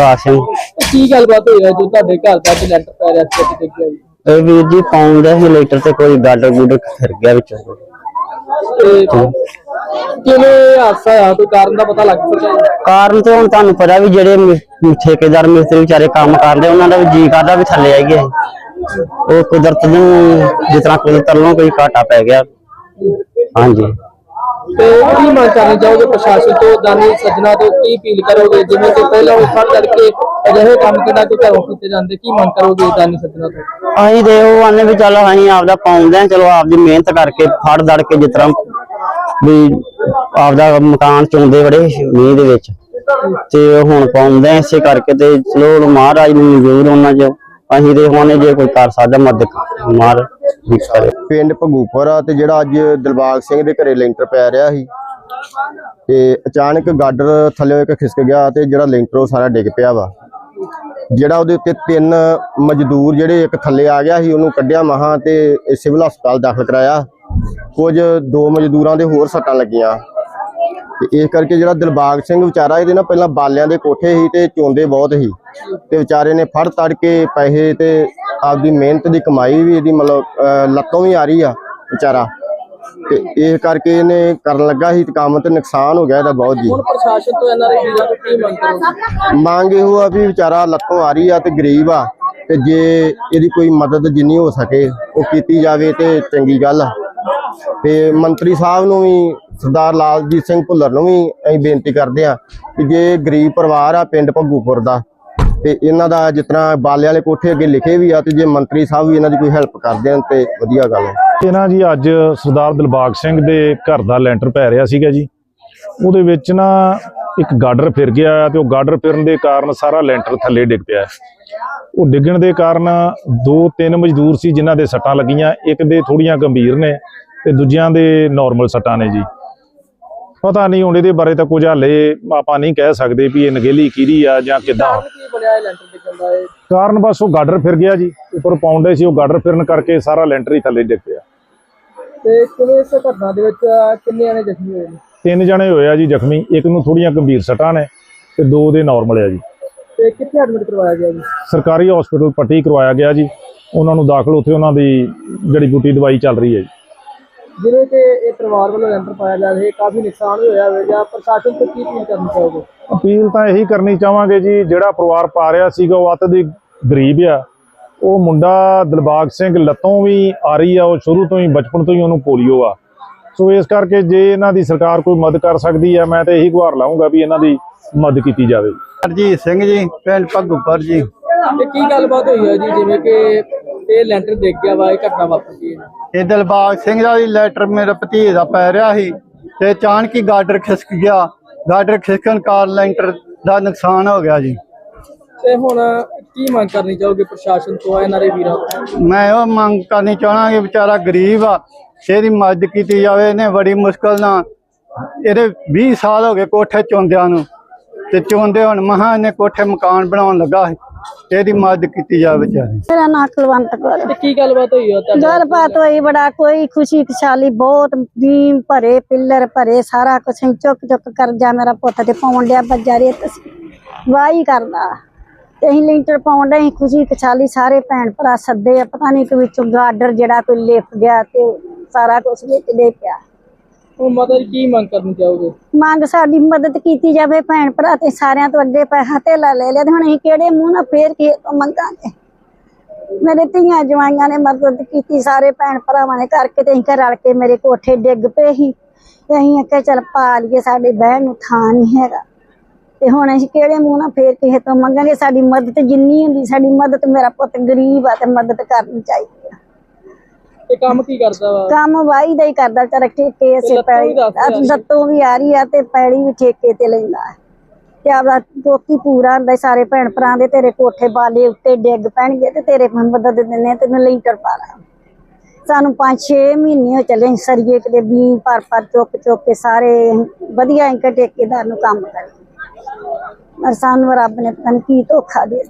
ਆ ਸਿੰਘ ਕੀ ਗੱਲਬਾਤ ਹੋਈ ਹੈ ਜੋ? ਤੁਹਾਡੇ ਘਰ ਦਾ ਲੈਂਟਰ ਪੈ ਰਿਹਾ ਸੀ ਤੇ ਡਿੱਗਿਆ ਜੀ। ਇਹ ਵੀਰ ਜੀ ਪਾਉਂਦਾ ਸੀ ਲੈਟਰ ਤੇ ਕੋਈ ਗਾਡਰ ਗੁੱਡਰ ਫਿਰ ਗਿਆ ਵਿੱਚੋਂ। ਤੇ ਕਿਵੇਂ ਹਾਦਸਾ ਆ ਕੋਈ ਕਾਰਨ ਦਾ ਪਤਾ ਲੱਗ ਸਕਿਆ ਜੀ? ਕਾਰਨ ਤੇ ਹੁਣ ਤੁਹਾਨੂੰ ਪਤਾ ਵੀ ਜਿਹੜੇ ਮਿ- ਠੇਕੇਦਾਰ ਮਿਸਤਰੀ ਵਿਚਾਰੇ ਕੰਮ ਕਰਦੇ ਉਹਨਾਂ ਦਾ ਵੀ ਜੀ ਕਰਦਾ ਵੀ ਥੱਲੇ ਆਈਏ। ਉਹ ਕੁਦਰਤ ਨੂੰ ਜਿਸ ਤਰ੍ਹਾਂ ਕੁਦਰਤ ਵੱਲੋਂ ਕੋਈ ਘਾਟਾ ਪੈ ਗਿਆ। ਹਾਂਜੀ। ਤੇ ਕੀ ਮੰਗ ਕਰਨੀ ਚਾਹੋਗੇ ਪ੍ਰਸ਼ਾਸਨ ਤੋਂ? ਦਾਨੀ ਸੱਜਣਾ ਤੋਂ ਕੀ ਅਪੀਲ ਕਰੋਗੇ? ਜਿਵੇਂ ਕਿ ਪਹਿਲਾਂ ਉਹ ਫੜ ਕਰਕੇ ਅਜਿਹੇ ਕੰਮ ਕਿਹੜਾ ਕੋਈ ਘਰੋਂ ਕੀਤੇ ਜਾਂਦੇ, ਕੀ ਮੰਗ ਕਰੋਗੇ ਦਾਨੀ ਸੱਜਣਾ ਤੋਂ? ਅਸੀਂ ਤੇ ਉਹ ਆਨੇ ਵੀ ਚਲੋ ਅਸੀਂ ਆਪਦਾ ਪਾਉਂਦੇ ਆ, ਚਲੋ ਆਪਦੀ ਮਿਹਨਤ ਕਰਕੇ ਫੜ ਦੜ ਕੇ ਜਿਸ ਤਰ੍ਹਾਂ ਵੀ ਆਪਦਾ ਮਕਾਨ ਚੁੰਦੇ ਬੜੇ ਮੀਂਹ ਦੇ ਵਿੱਚ। ਤੇ ਹੁਣ ਪਾਉਂਦੇ ਇਸੇ ਕਰਕੇ ਤੇ ਚਲੋ ਮਹਾਰਾਜ ਨੂੰ ਮਨਜ਼ੂਰ ਉਹਨਾਂ ਚ ਅਸੀਂ ਤੇ ਹੁਣ ਜੇ ਕੋਈ ਕਰ ਸਕਦਾ ਮਦਦ, ਮਾਰ ਵੀ ਕਰੇ ਪਿੰਡ ਭਗੂਪੁਰ ਤੇ ਜਿਹੜਾ ਅੱਜ ਦਿਲਬਾਗ ਸਿੰਘ ਦੇ ਘਰੇ ਲੈਂਟਰ ਪੈ ਰਿਹਾ ਸੀ, ਤੇ ਅਚਾਨਕ ਗਾਡਰ ਥੱਲੇ ਇੱਕ ਖਿਸਕ ਗਿਆ ਤੇ ਜਿਹੜਾ ਲੈਂਟਰ ਉਹ ਸਾਰਾ ਡਿੱਗ ਪਿਆ ਵਾ। ਜਿਹੜਾ ਉਹਦੇ ਉੱਤੇ ਤਿੰਨ ਮਜ਼ਦੂਰ ਜਿਹੜੇ ਇੱਕ ਥੱਲੇ ਆ ਗਿਆ ਸੀ, ਉਹਨੂੰ ਕੱਢਿਆ ਮਹਾ ਤੇ ਸਿਵਲ ਹਸਪਤਾਲ ਦਾਖਲ ਕਰਾਇਆ। ਕੁਝ ਦੋ ਮਜ਼ਦੂਰਾਂ ਦੇ ਹੋਰ ਸੱਟਾਂ ਲੱਗੀਆਂ। ਤੇ ਇਸ ਕਰਕੇ ਜਿਹੜਾ ਦਿਲਬਾਗ ਸਿੰਘ ਵਿਚਾਰਾ ਇਹਦੇ ਨਾਲ ਪਹਿਲਾਂ ਬਾਲਿਆਂ ਦੇ ਕੋਠੇ ਸੀ ਤੇ ਚੋਂਦੇ ਬਹੁਤ ਸੀ। ਤੇ ਵਿਚਾਰੇ ਨੇ ਫੜ ਤੜ ਕੇ ਪੈਸੇ ਤੇ ਆਪਦੀ ਮਿਹਨਤ ਦੀ ਕਮਾਈ ਵੀ ਇਹਦੀ ਮਤਲਬ ਲੱਤੋਂ ਵੀ ਆ ਰਹੀ ਆ ਵਿਚਾਰਾ। ਤੇ ਇਸ ਕਰਕੇ ਇਹਨੇ ਕਰਨ ਲੱਗਾ ਸੀ ਕੰਮ ਤੇ ਨੁਕਸਾਨ ਹੋ ਗਿਆ ਇਹਦਾ ਬਹੁਤ ਜੀ। ਹੁਣ ਪ੍ਰਸ਼ਾਸਨ ਤੋਂ ਐਨਆਰਆਈ ਵੀਰਾਂ ਤੋਂ ਕੀ ਮੰਗ ਕਰੋਗੇ ਮੰਗ ਇਹੋ ਆ ਵੀ ਵਿਚਾਰਾ ਲੱਤੋਂ ਆ ਰਹੀ ਆ ਤੇ ਗਰੀਬ ਆ ਤੇ ਜੇ ਇਹਦੀ ਕੋਈ ਮਦਦ ਜਿੰਨੀ ਹੋ ਸਕੇ ਉਹ ਕੀਤੀ ਜਾਵੇ ਤੇ ਚੰਗੀ ਗੱਲ ਆ। ਤੇ ਮੰਤਰੀ ਸਾਹਿਬ ਨੂੰ ਵੀ, ਸਰਦਾਰ ਲਾਲਜੀਤ ਸਿੰਘ ਭੁੱਲਰ ਨੂੰ ਵੀ ਅਸੀਂ ਬੇਨਤੀ ਕਰਦੇ ਆ ਕਿ ਜੇ ਗਰੀਬ ਪਰਿਵਾਰ ਆ ਪਿੰਡ ਭੱਗੂਪੁਰ ਦਾ, ਤੇ ਇਹਨਾਂ ਦਾ ਜਿਸ ਤਰ੍ਹਾਂ ਬਾਲੇ ਵਾਲੇ ਕੋਠੇ ਅੱਗੇ ਲਿਖੇ ਵੀ ਆ ਤੇ ਜੇ ਮੰਤਰੀ ਸਾਹਿਬ ਵੀ ਇਹਨਾਂ ਦੀ ਕੋਈ ਹੈਲਪ ਕਰ ਦੇਣ ਤੇ ਵਧੀਆ ਗੱਲ ਹੈ। ਇਹ ਜੀ ਅੱਜ ਸਰਦਾਰ ਦਿਲਬਾਗ ਸਿੰਘ ਦੇ ਘਰ ਦਾ ਲੈਂਟਰ ਪੈ ਰਿਹਾ ਸੀਗਾ ਜੀ। ਉਹਦੇ ਵਿੱਚ ਨਾ ਇੱਕ ਗਾਡਰ ਫਿਰ ਗਿਆ ਤੇ ਉਹ ਗਾਡਰ ਫਿਰਨ ਦੇ ਕਾਰਨ ਸਾਰਾ ਲੈਂਟਰ ਥੱਲੇ ਡਿੱਗ ਪਿਆ ਉਹ ਡਿੱਗਣ ਦੇ ਕਾਰਨ ਦੋ ਤਿੰਨ ਮਜ਼ਦੂਰ ਸੀ ਜਿਨ੍ਹਾਂ ਦੇ ਸੱਟਾਂ ਲੱਗੀਆਂ, ਇੱਕ ਦੇ ਥੋੜੀਆਂ ਗੰਭੀਰ ਨੇ ਤੇ ਦੂਜਿਆਂ ਦੇ ਨਾਰਮਲ ਸੱਟਾਂ ਨੇ ਜੀ। ਪਤਾ ਨਹੀਂ ਹੁਣ ਇਹਦੇ ਬਾਰੇ ਤਾਂ ਕੁਝ ਹਾਲੇ ਆਪਾਂ ਨਹੀਂ ਕਹਿ ਸਕਦੇ ਵੀ ਇਹ ਨਗੇਲੀ ਕਿਹਦੀ ਆ ਜਾਂ ਕਿੱਦਾਂ। ਕਾਰਨ ਬਸ ਉਹ ਗਾਡਰ ਫਿਰ ਗਿਆ ਜੀ। ਉੱਪਰ ਪਾਉਂਦੇ ਸੀ ਉਹ ਗਾਡਰ ਫਿਰਨ ਕਰਕੇ ਸਾਰਾ ਲੈਂਟਰ ਹੀ ਥੱਲੇ ਡਿੱਗ ਪਿਆ। ਤੇ ਕਿਵੇਂ ਇਸ ਘਟਨਾ ਦੇ ਵਿੱਚ ਕਿੰਨੇ ਜਣੇ ਜ਼ਖਮੀ ਹੋਏ ਨੇ? ਤਿੰਨ ਜਣੇ ਹੋਏ ਆ ਜੀ ਜ਼ਖਮੀ ਇੱਕ ਨੂੰ ਥੋੜੀਆਂ ਗੰਭੀਰ ਸੱਟਾਂ ਨੇ ਤੇ ਦੋ ਦੇ ਨਾਰਮਲ ਆ ਜੀ। ਤੇ ਕਿੱਥੇ ਐਡਮਿਟ ਕਰਵਾਇਆ ਗਿਆ ਜੀ? ਸਰਕਾਰੀ ਹਸਪੀਟਲ ਪੱਟੀ ਕਰਵਾਇਆ ਗਿਆ ਜੀ। ਉਹਨਾਂ ਨੂੰ ਦਾਖਲ ਉੱਥੇ ਉਹਨਾਂ ਦੀ ਜੜੀ ਬੂਟੀ ਦਵਾਈ ਚੱਲ ਰਹੀ ਹੈ ਜੀ। ਜਿਵੇਂ ਕਿ ਇਹ ਪਰਿਵਾਰ ਵੱਲੋਂ ਲੈਂਟਰ ਪਾਇਆ ਜਾ ਰਿਹਾ ਹੈ ਕਾਫੀ ਨੁਕਸਾਨ ਹੋਇਆ ਹੋਵੇਗਾ ਪ੍ਰਸ਼ਾਸਨ ਤੋਂ ਕੀ ਅਪੀਲ ਕਰਨੀ ਚਾਹੋਗੇ? ਅਪੀਲ ਤਾਂ ਇਹੀ ਕਰਨੀ ਚਾਹਾਂਗੇ ਜੀ ਜਿਹੜਾ ਪਰਿਵਾਰ ਪਾ ਰਿਹਾ ਸੀਗਾ ਉਹ ਅੱਤ ਦੀ ਗਰੀਬ ਆ। ਉਹ ਮੁੰਡਾ ਦਿਲਬਾਗ ਸਿੰਘ ਲੱਤੋਂ ਵੀ ਆ ਰਹੀ ਆ ਉਹ ਸ਼ੁਰੂ ਤੋਂ ਹੀ ਬਚਪਨ ਤੋਂ ਹੀ ਉਹਨੂੰ ਪੋਲੀਓ ਆ। ਸੋ ਇਸ ਕਰਕੇ ਜੇ ਇਹਨਾਂ ਦੀ ਸਰਕਾਰ ਕੋਈ ਮਦਦ ਕਰ ਸਕਦੀ ਹੈ ਮੈਂ ਤਾਂ ਇਹੀ ਗੁਹਾਰ ਲਾਉਂਗਾ ਵੀ ਇਹਨਾਂ ਦੀ ਮਦਦ ਕੀਤੀ ਜਾਵੇ। ਹਰਜੀਤ ਸਿੰਘ ਜੀ ਪਿੰਡ ਭੱਗੂਪੁਰ ਜੀ। ਤੇ ਕੀ ਗੱਲਬਾਤ ਹੋਈ ਹੈ ਜੀ ਜਿਵੇਂ ਕਿ ਇਹ ਲੈਂਟਰ ਡਿੱਗ ਗਿਆ ਵਾ ਇਹ ਘਟਨਾ ਵਾਪਰੀ ਹੈ। ਇਹ ਦਿਲਬਾਗ ਸਿੰਘ ਦਾ ਵੀ ਲੈਟਰ ਮੇਰੇ ਭਤੀਜੇ ਦਾ ਪੈ ਰਿਹਾ ਸੀ ਤੇ ਅਚਾਨਕ ਹੀ ਗਾਡਰ ਖਿਸਕ ਗਿਆ। ਗਾਡਰ ਖਿਸਕਣ ਕਾਰਨ ਲੈਂਟਰ ਦਾ ਨੁਕਸਾਨ ਹੋ ਗਿਆ ਜੀ। ਤੇ ਹੁਣ ਕੀ ਮੰਗ ਕਰਨੀ ਚਾਹੋਗੇ ਪ੍ਰਸ਼ਾਸਨ ਤੋਂ ਐਨਆਰਆਈ ਵੀਰਾਂ ਤੋਂ? ਮੈਂ ਉਹ ਮੰਗ ਕਰਨੀ ਚਾਹਣਾ ਕਿ ਵਿਚਾਰਾ ਗਰੀਬ ਆ ਇਹਦੀ ਮਦਦ ਕੀਤੀ ਜਾਵੇ ਇਹਨੇ ਬੜੀ ਮੁਸ਼ਕਲ ਨਾਲ ਇਹਦੇ 20 ਸਾਲ ਹੋ ਗਏ ਕੋਠੇ ਚੋਂਦਿਆਂ ਨੂੰ ਤੇ ਚੋਂਦੇ ਹੁਣ ਮਹਾਂ ਇਹਨੇ ਕੋਠੇ ਮਕਾਨ ਬਣਾਉਣ ਲੱਗਾ ਸੀ। ਇਹਦੀ ਮਦਦ ਕੀਤੀ ਜਾਵੇ ਵਿਚਾਰੇ ਮੇਰਾ ਨਾਂ ਕੁਲਵੰਤ ਕੌਰ ਤੇ ਕੀ ਗੱਲਬਾਤ ਹੋਈ ਹੈ ਤੁਹਾਡੇ ਗੱਲਬਾਤ ਹੋਈ ਬੜਾ ਕੋਈ ਖੁਸ਼ੀ ਖੁਸ਼ਹਾਲੀ ਬਹੁਤ ਬੀਮ ਭਰੇ ਪਿੱਲਰ ਭਰੇ ਸਾਰਾ ਕੁਛ ਅਸੀਂ ਚੁੱਕ ਚੁੱਕ ਕਰਜਾ ਮੇਰਾ ਪੁੱਤ ਤੇ ਪਾਉਣ ਡਿਆ ਬੱਜਾ ਸੀ ਵਾਹੀ ਕਰਦਾ। ਤੇ ਅਸੀਂ ਲੈਂਟਰ ਪਾਉਣ ਡਏ ਅਸੀਂ ਖੁਸ਼ੀ ਖੁਸ਼ਹਾਲੀ ਸਾਰੇ ਭੈਣ ਭਰਾ ਸੱਦੇ ਆ ਪਤਾ ਨਹੀਂ ਕਿ ਵਿੱਚੋਂ ਗਾਡਰ ਜਿਹੜਾ ਕੋਈ ਲਿਪ ਗਿਆ ਤੇ ਸਾਰਾ ਕੁਝ ਵਿੱਚ ਦੇ ਪਿਆ ਹੁਣ ਮਾਤਾ ਜੀ ਕੀ ਮੰਗ ਕਰਨੀ ਚਾਹੋਗੇ ਮੰਗ ਸਾਡੀ ਮਦਦ ਕੀਤੀ ਜਾਵੇ ਭੈਣ ਭਰਾ ਤੇ ਸਾਰਿਆਂ ਤੋਂ ਅੱਗੇ ਪੈਸਾ ਤੇ ਲੈ ਲਿਆ ਤੇ ਹੁਣ ਅਸੀਂ ਕਿਹੜੇ ਮੂੰਹ ਨਾਲ ਫੇਰ ਕੇ ਤੋਂ ਮੰਗਾਂਗੇ? ਮੇਰੇ ਧੀਆਂ ਜਵਾਈਆਂ ਨੇ ਮਦਦ ਕੀਤੀ, ਸਾਰੇ ਭੈਣ ਭਰਾਵਾਂ ਨੇ ਕਰਕੇ ਤੇ ਅਸੀਂ ਰਲ ਕੇ ਮੇਰੇ ਕੋਠੇ ਡਿੱਗ ਪਏ ਸੀ। ਤੇ ਅਸੀਂ ਆਖਿਆ ਚੱਲ ਪਾ ਲਈਏ, ਸਾਡੇ ਬਹਿਣ ਨੂੰ ਥਾਂ ਨਹੀਂ ਹੈਗਾ। ਤੇ ਹੁਣ ਅਸੀਂ ਕਿਹੜੇ ਮੂੰਹ ਨਾਲ ਫੇਰ ਕਿਸੇ ਤੋਂ ਮੰਗਾਂਗੇ? ਸਾਡੀ ਮਦਦ ਜਿੰਨੀ ਹੁੰਦੀ, ਸਾਡੀ ਮਦਦ ਮੇਰਾ ਪੁੱਤ ਗਰੀਬ ਆ ਤੇ ਮਦਦ ਕਰਨੀ ਚਾਹੀਦੀ ਆ। ਕੰਮ ਕੀ ਕਰਦਾ ਵਾ ਕੰਮ ਵਾਹੀ ਦਾ ਹੀ ਕਰਦਾ ਵਿਚਾਰਾ ਠੇਕੇ ਲੱਤੋਂ ਪੈਲੀ ਸੀ। ਲੱਤੋਂ ਵੀ ਆ ਰਹੀ ਆ ਤੇ ਪੈਲੀ ਵੀ ਠੇਕੇ ਤੇ ਲੈਂਦਾ। ਤੇ ਆਪਦਾ ਦੋਸਤੀ ਪੂਰਾ ਹੁੰਦਾ ਸੀ, ਸਾਰੇ ਭੈਣ ਭਰਾ ਦੇ ਤੇਰੇ ਕੋਠੇ ਬਾਲੇ ਉੱਤੇ ਡਿੱਗ ਪੈਣਗੇ ਤੇ ਤੇਰੇ ਮੈਂ ਮਦਦ ਦਿੰਨੇ ਤੈਨੂੰ ਲੈਂਟਰ ਪਾ ਲਾ ਸਾਨੂੰ 5-6 ਮਹੀਨੇ ਹੋ ਚੱਲੇ ਸਰੀਏ ਕਿਤੇ ਵੀ ਪਰ ਪਰ ਚੁੱਕ ਚੁੱਕ ਕੇ ਸਾਰੇ ਵਧੀਆ ਇੰਕ ਠੇਕੇਦਾਰ ਨੂੰ ਕੰਮ ਕਰੇ ਪਰ ਸਾਨੂੰ ਰੱਬ ਨੇ ਪਤਾ ਨੀ ਕੀ ਧੋਖਾ ਦੇ ਦਿੱਤਾ।